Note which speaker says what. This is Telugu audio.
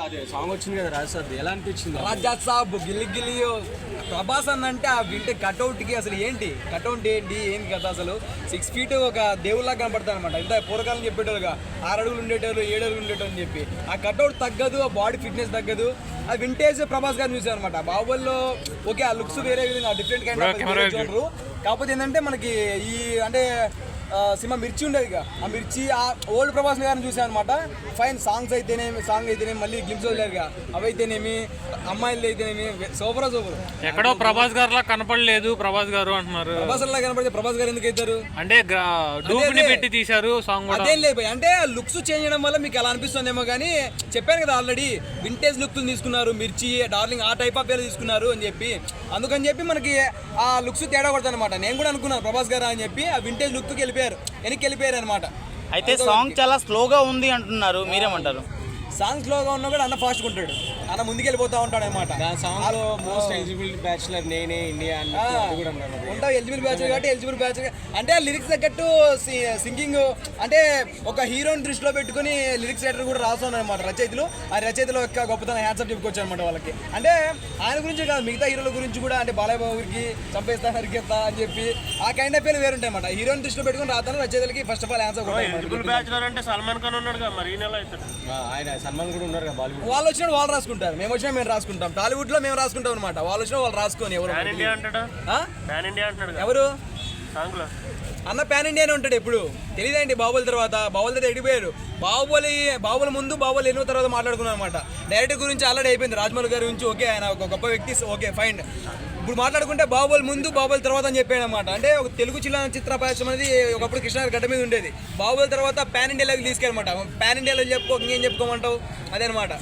Speaker 1: అదే సాంగ్ వచ్చింది కదా రాజ్ సార్ ఎలా అనిపించింది?
Speaker 2: రాజా సాబ్ గిల్లి గిల్లి ప్రభాస్ అన్న అంటే ఆ వింటే కట్అవుట్కి అసలు ఏంటి? కట్అవుట్ ఏంటి? ఏంటి కదా అసలు? సిక్స్ ఫీట్ ఒక దేవుళ్ళగా కనపడతాను అనమాట ఇంత పూర్వకాలం చెప్పేటోళ్ళుగా. ఆరు అడుగులు ఉండేటోళ్ళు ఏడు అడుగులు ఉండేటోళ్ళు అని చెప్పి. ఆ కట్అవుట్ తగ్గదు ఆ బాడీ ఫిట్నెస్ తగ్గదు. ఆ వింటేజ్ ప్రభాస్ గారిని చూసాను అనమాట బాహుబలిలో ఓకే ఆ లుక్స్ వేరే విధంగా డిఫరెంట్ కైండ్ ఆఫ్ కాకపోతే ఏంటంటే మనకి ఈ అంటే సినిమా మిర్చి ఉండేది ఇక. ఆ మిర్చి ఆ ఓల్డ్ ప్రభాస్ గారిని చూసాను అనమాట ఫైన్ సాంగ్స్ అయితేనేమి సాంగ్ అయితేనేమి మళ్ళీ గ్లిమ్స్ వదిలేరుగా అవి అయితేనేమి అమ్మాయిలు అయితేనేమి సూపర్ సూపర్
Speaker 3: ఎక్కడో ప్రభాస్ గారిలా కనపడలేదు ప్రభాస్ గారు అంటున్నారు.
Speaker 2: ప్రభాస్ అలా కనపడితే ప్రభాస్ గారు ఎందుకు అవుతారు?
Speaker 3: అంటే డూప్ని పెట్టి తీశారు సాంగ్ కూడా.
Speaker 2: అదేం లేదు. అంటే లుక్స్ చేంజ్ చేయడం వల్ల మీకు ఎలా అనిపిస్తుందేమో కానీ చెప్పాను కదా ఆల్రెడీ వింటేజ్ లుక్ తీసుకున్నారు మిర్చి డార్లింగ్ ఆ టైప్ ఆఫ్ పేరు తీసుకున్నారు అని చెప్పి. అందుకని చెప్పి మనకి ఆ లుక్స్ తేడా కొడతాను అనమాట నేను కూడా అనుకున్నాను ప్రభాస్ గారు అని చెప్పి ఆ వింటేజ్ లుక్కి వెళ్ళిపోయారు వెనక్కి వెళ్ళిపోయారు అనమాట
Speaker 4: అయితే సాంగ్ చాలా స్లోగా ఉంది అంటున్నారు మీరేమంటారు?
Speaker 2: సాంగ్ స్లోగా ఉన్నా కూడా అన్న ఫాస్ట్గా ఉంటాడు అన్న ముందుకు వెళ్ళిపోతా ఉంటాడు అనమాట
Speaker 1: ఆ సాంగ్లో మోస్ట్ ఎలిజిబుల్ బ్యాచులర్ నేనే ఇండియా అని అది కూడా అన్నారు
Speaker 2: ఉంటావు ఎలిజిబుల్ బ్యాచ్ కాబట్టి ఎలిజిబుల్ బ్యాచ్ అంటే లిరిక్స్ తగ్గట్టు సింగింగ్ అంటే ఒక హీరోని దృష్టిలో పెట్టుకుని లిరిక్స్ రైటర్ కూడా రాస్తున్నాను అనమాట రచయితలు. ఆ రచయితల యొక్క గొప్పతనం హ్యాట్సప్ చెప్పుకోవచ్చు అనమాట వాళ్ళకి. అంటే ఆయన గురించి కాదు మిగతా హీరోల గురించి కూడా అంటే బాలయ్య బాబుకి చంపేస్తా నరికేస్తా అని చెప్పి ఆ కైండ్ ఆఫ్ పేరు వేరుంటాయి అనమాట హీరోని దృష్టిలో పెట్టుకుని రాతాను రచయితలకి first of all answer
Speaker 5: eligible bachelor అంటే సల్మాన్ ఖాన్ ఉన్నాడు మరి ఈ నెల అవుతాడు.
Speaker 1: ఆ, ఆయన సల్మాన్ కూడా ఉన్నారు కదా బాలీవుడ్
Speaker 2: వాళ్ళు వచ్చినప్పుడు వాళ్ళు రాసుకుంటారు. మేము వచ్చినా మేము రాసుకుంటాం. టాలీవుడ్లో మేము రాసుకుంటాం అనమాట వాళ్ళు వచ్చినా వాళ్ళు రాసుకొని ఎవరు ఎవరు? అన్న పాన్ ఇండియానే ఉంటాడు ఎప్పుడు? తెలియదండి బాహుబలి తర్వాత. బాహుబలి తర్వాత ఎడిపోయారు బాహుబలి బాహుబలి ముందు బాహుబలి ఎన్నో తర్వాత మాట్లాడుకున్నాం అనమాట డైరెక్టర్ గురించి ఆల్రెడీ అయిపోయింది. రాజమౌళి గారి గురించి ఓకే ఆయన ఒక గొప్ప వ్యక్తి ఓకే ఫైన్ ఇప్పుడు మాట్లాడుకుంటే బాహుబలి ముందు బాహుబలి తర్వాత అని చెప్పాడు అనమాట అంటే ఒక తెలుగు చిల్ల చిత్ర పరిశ్రమ అనేది ఒకప్పుడు కృష్ణ గడ్డ మీద ఉండేది. బాహుబలి తర్వాత పాన్ ఇండియాలోకి తీసుకెళ్ళమాట. పాన్ ఇండియాలో చెప్పుకో ఇంకేం చెప్పుకోమంటావు? అదే అనమాట